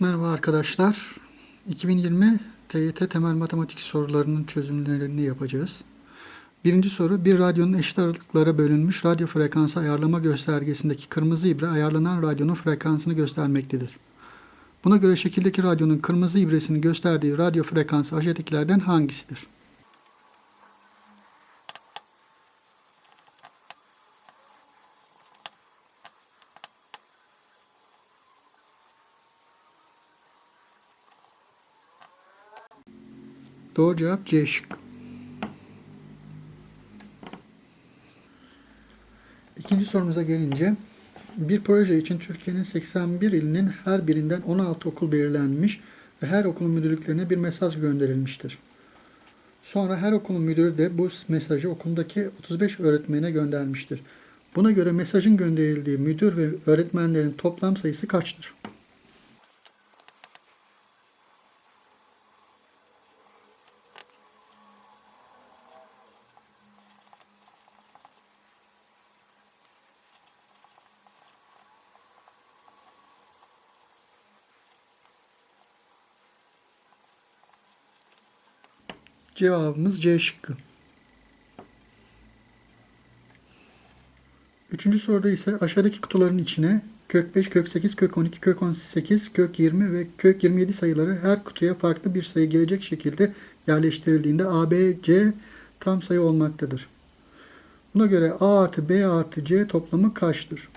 Merhaba arkadaşlar. 2020 TYT temel matematik sorularının çözümlerini yapacağız. Birinci soru, bir radyonun eşit aralıklara bölünmüş radyo frekansı ayarlama göstergesindeki kırmızı ibre ayarlanan radyonun frekansını göstermektedir. Buna göre şekildeki radyonun kırmızı ibresini gösterdiği radyo frekansı aşağıdakilerden hangisidir? Doğru cevap C şıkkı. İkinci sorumuza gelince bir proje için Türkiye'nin 81 ilinin her birinden 16 okul belirlenmiş ve her okulun müdürlüklerine bir mesaj gönderilmiştir. Sonra her okulun müdürü de bu mesajı okulundaki 35 öğretmene göndermiştir. Buna göre mesajın gönderildiği müdür ve öğretmenlerin toplam sayısı kaçtır? Cevabımız C şıkkı. Üçüncü soruda ise aşağıdaki kutuların içine kök 5, kök 8, kök 12, kök 18, kök 20 ve kök 27 sayıları her kutuya farklı bir sayı gelecek şekilde yerleştirildiğinde A, B, C tam sayı olmaktadır. Buna göre A artı B artı C toplamı kaçtır?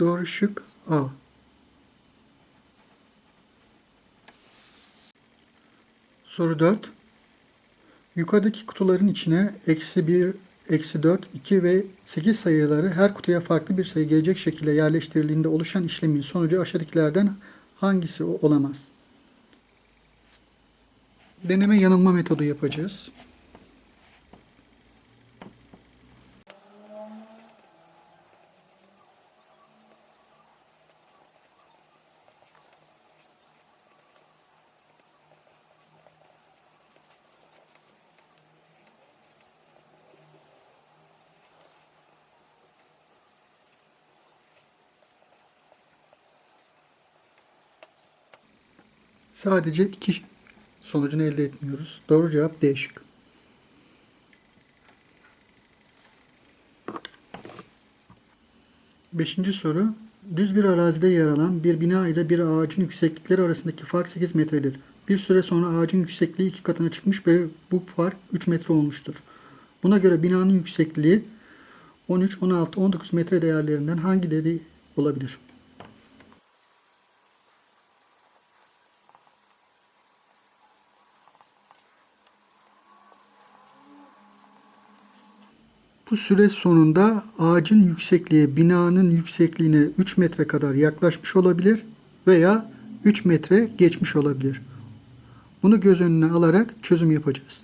Doğru şık A. Soru 4. Yukarıdaki kutuların içine eksi 1, eksi 4, 2 ve 8 sayıları her kutuya farklı bir sayı gelecek şekilde yerleştirildiğinde oluşan işlemin sonucu aşağıdakilerden hangisi olamaz? Deneme yanılma metodu yapacağız. Sadece iki sonucunu elde etmiyoruz. Doğru cevap D şıkkı. Beşinci soru. Düz bir arazide yer alan bir bina ile bir ağacın yükseklikleri arasındaki fark 8 metredir. Bir süre sonra ağacın yüksekliği iki katına çıkmış ve bu fark 3 metre olmuştur. Buna göre binanın yüksekliği 13, 16, 19 metre değerlerinden hangileri olabilir? Bu süre sonunda ağacın yüksekliği binanın yüksekliğine 3 metre kadar yaklaşmış olabilir veya 3 metre geçmiş olabilir. Bunu göz önüne alarak çözüm yapacağız.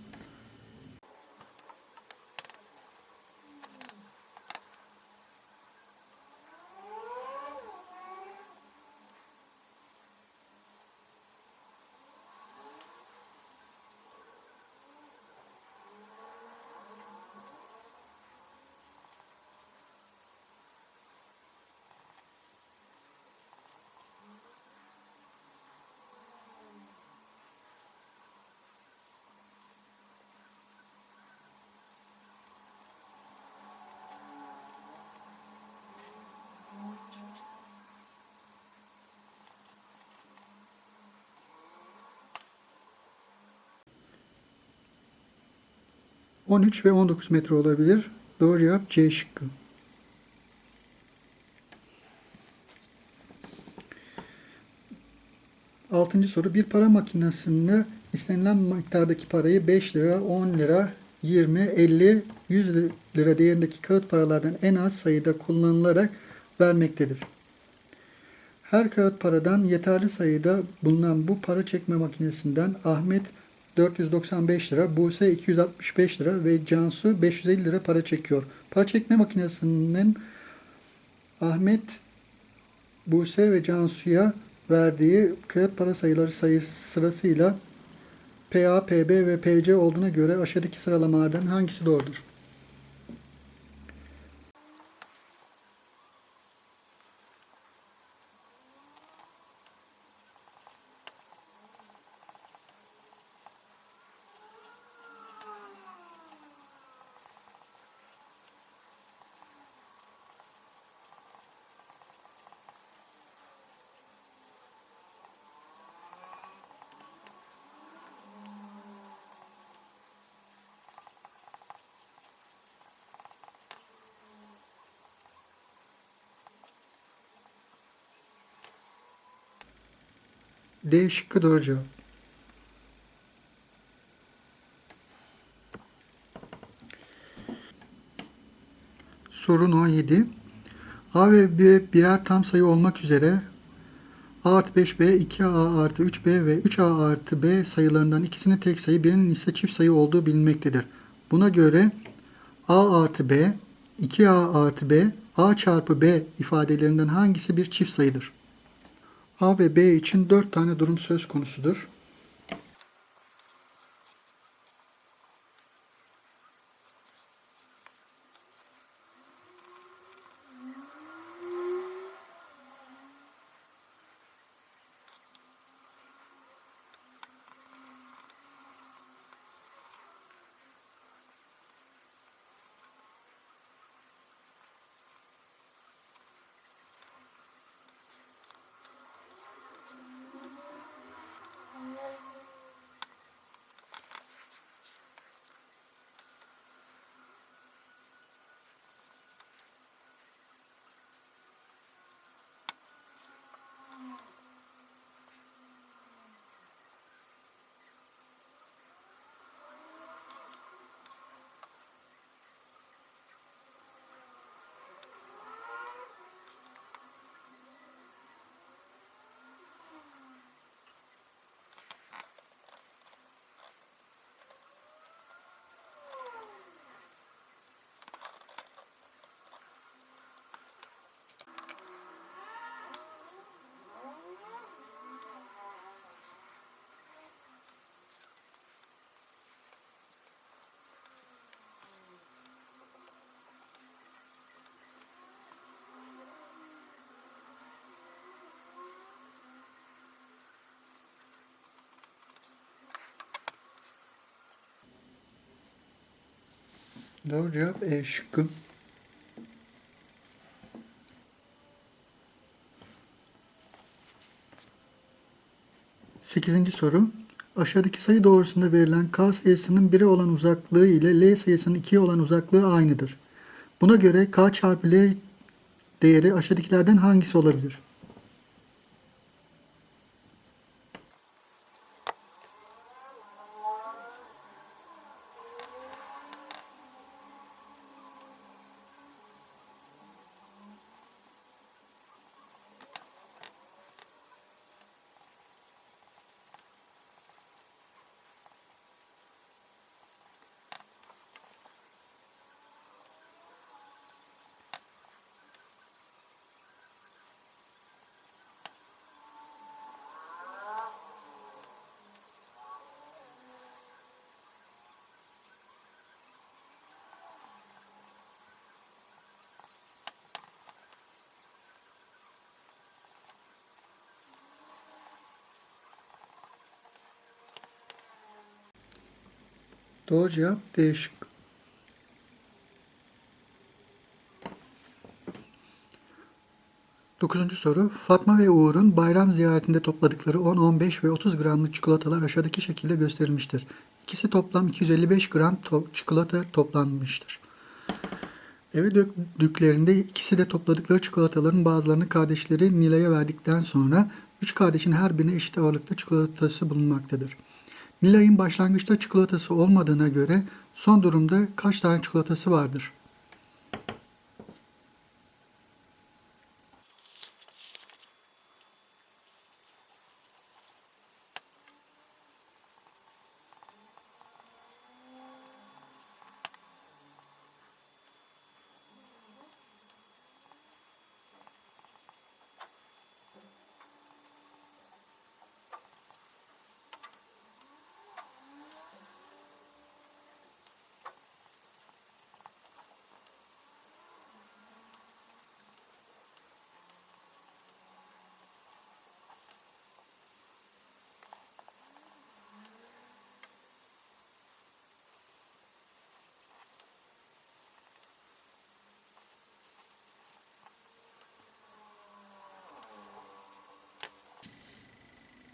...13 ve 19 metre olabilir. Doğru cevap C şıkkı. Altıncı soru. Bir para makinesinde istenilen miktardaki parayı 5 lira, 10 lira, 20, 50, 100 lira değerindeki kağıt paralardan en az sayıda kullanılarak vermektedir. Her kağıt paradan yeterli sayıda bulunan bu para çekme makinesinden Ahmet 495 lira, Buse 265 lira ve Cansu 550 lira para çekiyor. Para çekme makinesinin Ahmet, Buse ve Cansu'ya verdiği kağıt para sayıları sayısı sırasıyla PA, PB ve PC olduğuna göre aşağıdaki sıralamalardan hangisi doğrudur? D şıkkı doğru cevap. Sorun 17. A ve B birer tam sayı olmak üzere A artı 5B, 2A artı 3B ve 3A artı B sayılarından ikisinin tek sayı, birinin ise çift sayı olduğu bilinmektedir. Buna göre A artı B, 2A artı B, A çarpı B ifadelerinden hangisi bir çift sayıdır? A ve B için 4 tane durum söz konusudur. Doğru cevap E şıkkı. Sekizinci soru. Aşağıdaki sayı doğrusunda verilen K sayısının 1'e olan uzaklığı ile L sayısının 2'ye olan uzaklığı aynıdır. Buna göre K çarpı L değeri aşağıdakilerden hangisi olabilir? Doğru cevap D şıkkı. Dokuzuncu soru. Fatma ve Uğur'un bayram ziyaretinde topladıkları 10, 15 ve 30 gramlık çikolatalar aşağıdaki şekilde gösterilmiştir. İkisi toplam 255 gram to- çikolata toplanmıştır. Eve döktüklerinde ikisi de topladıkları çikolataların bazılarını kardeşleri Nilay'a verdikten sonra üç kardeşin her birine eşit ağırlıkta çikolatası bulunmaktadır. Nilay'ın başlangıçta çikolatası olmadığına göre son durumda kaç tane çikolatası vardır?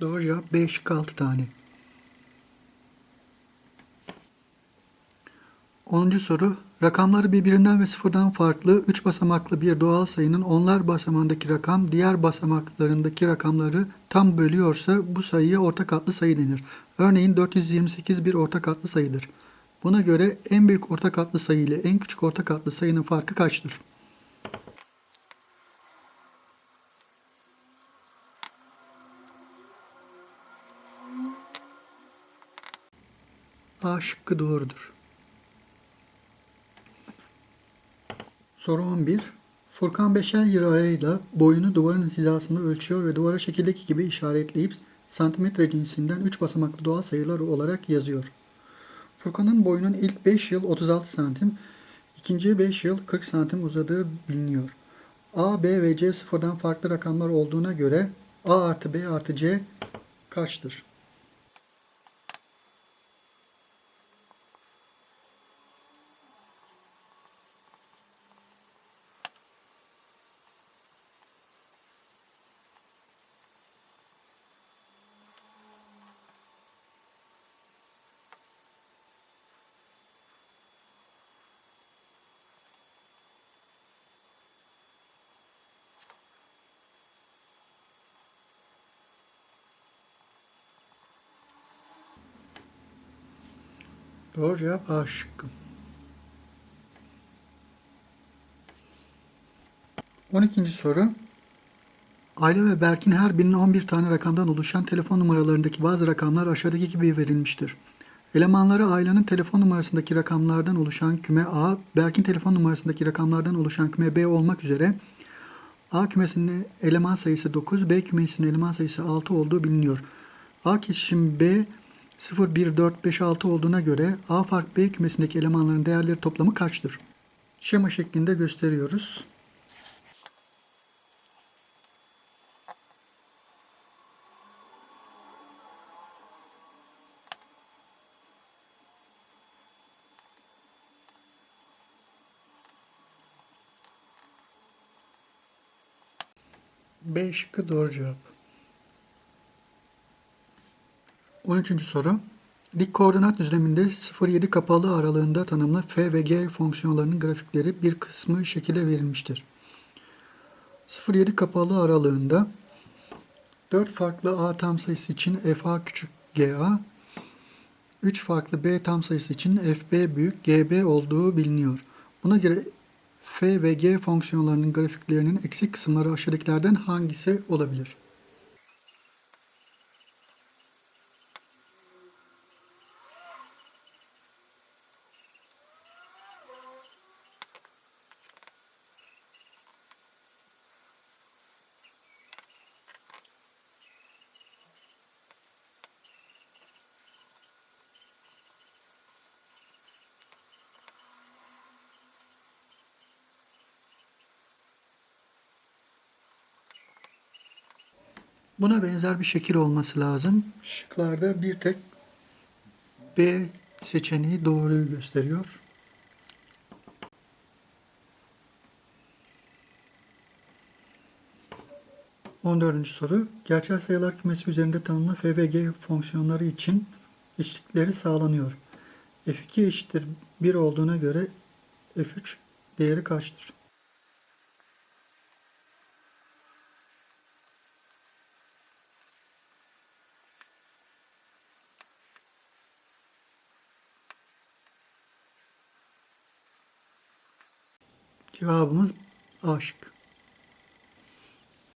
Doğru cevap B şıkkı 6 tane. 10. soru. Rakamları birbirinden ve sıfırdan farklı 3 basamaklı bir doğal sayının onlar basamağındaki rakam diğer basamaklarındaki rakamları tam bölüyorsa bu sayıya ortak katlı sayı denir. Örneğin 428 bir ortak katlı sayıdır. Buna göre en büyük ortak katlı sayı ile en küçük ortak katlı sayının farkı kaçtır? A şıkkı doğrudur. Soru 11. Furkan beşer lirayla boyunu duvarın hizasında ölçüyor ve duvara şekildeki gibi işaretleyip santimetre cinsinden 3 basamaklı doğal sayılar olarak yazıyor. Furkan'ın boyunun ilk 5 yıl 36 santim, ikinci 5 yıl 40 santim uzadığı biliniyor. A, B ve C sıfırdan farklı rakamlar olduğuna göre A artı B artı C kaçtır? Doğru cevap A şıkkı. 12. soru. Aile ve Berk'in her birinin 11 tane rakamdan oluşan telefon numaralarındaki bazı rakamlar aşağıdaki gibi verilmiştir. Elemanları ailenin telefon numarasındaki rakamlardan oluşan küme A, Berk'in telefon numarasındaki rakamlardan oluşan küme B olmak üzere A kümesinin eleman sayısı 9, B kümesinin eleman sayısı 6 olduğu biliniyor. A kesişim B 0, 1, 4, 5, 6 olduğuna göre A fark B kümesindeki elemanların değerleri toplamı kaçtır? Şema şeklinde gösteriyoruz. B şıkkı doğru cevap. 13. soru. Dik koordinat düzleminde 0-7 kapalı aralığında tanımlı f ve g fonksiyonlarının grafikleri bir kısmı şekilde verilmiştir. 0-7 kapalı aralığında 4 farklı a tam sayısı için fa küçük ga, 3 farklı b tam sayısı için fb büyük gb olduğu biliniyor. Buna göre f ve g fonksiyonlarının grafiklerinin eksik kısımları aşağıdakilerden hangisi olabilir? Buna benzer bir şekil olması lazım. Şıklarda bir tek B seçeneği doğruyu gösteriyor. On dördüncü soru. Gerçel sayılar kümesi üzerinde tanımlı f ve g fonksiyonları için eşitlikleri sağlanıyor. f2 eşittir 1 olduğuna göre f3 değeri kaçtır? Cevabımız A şıkkı.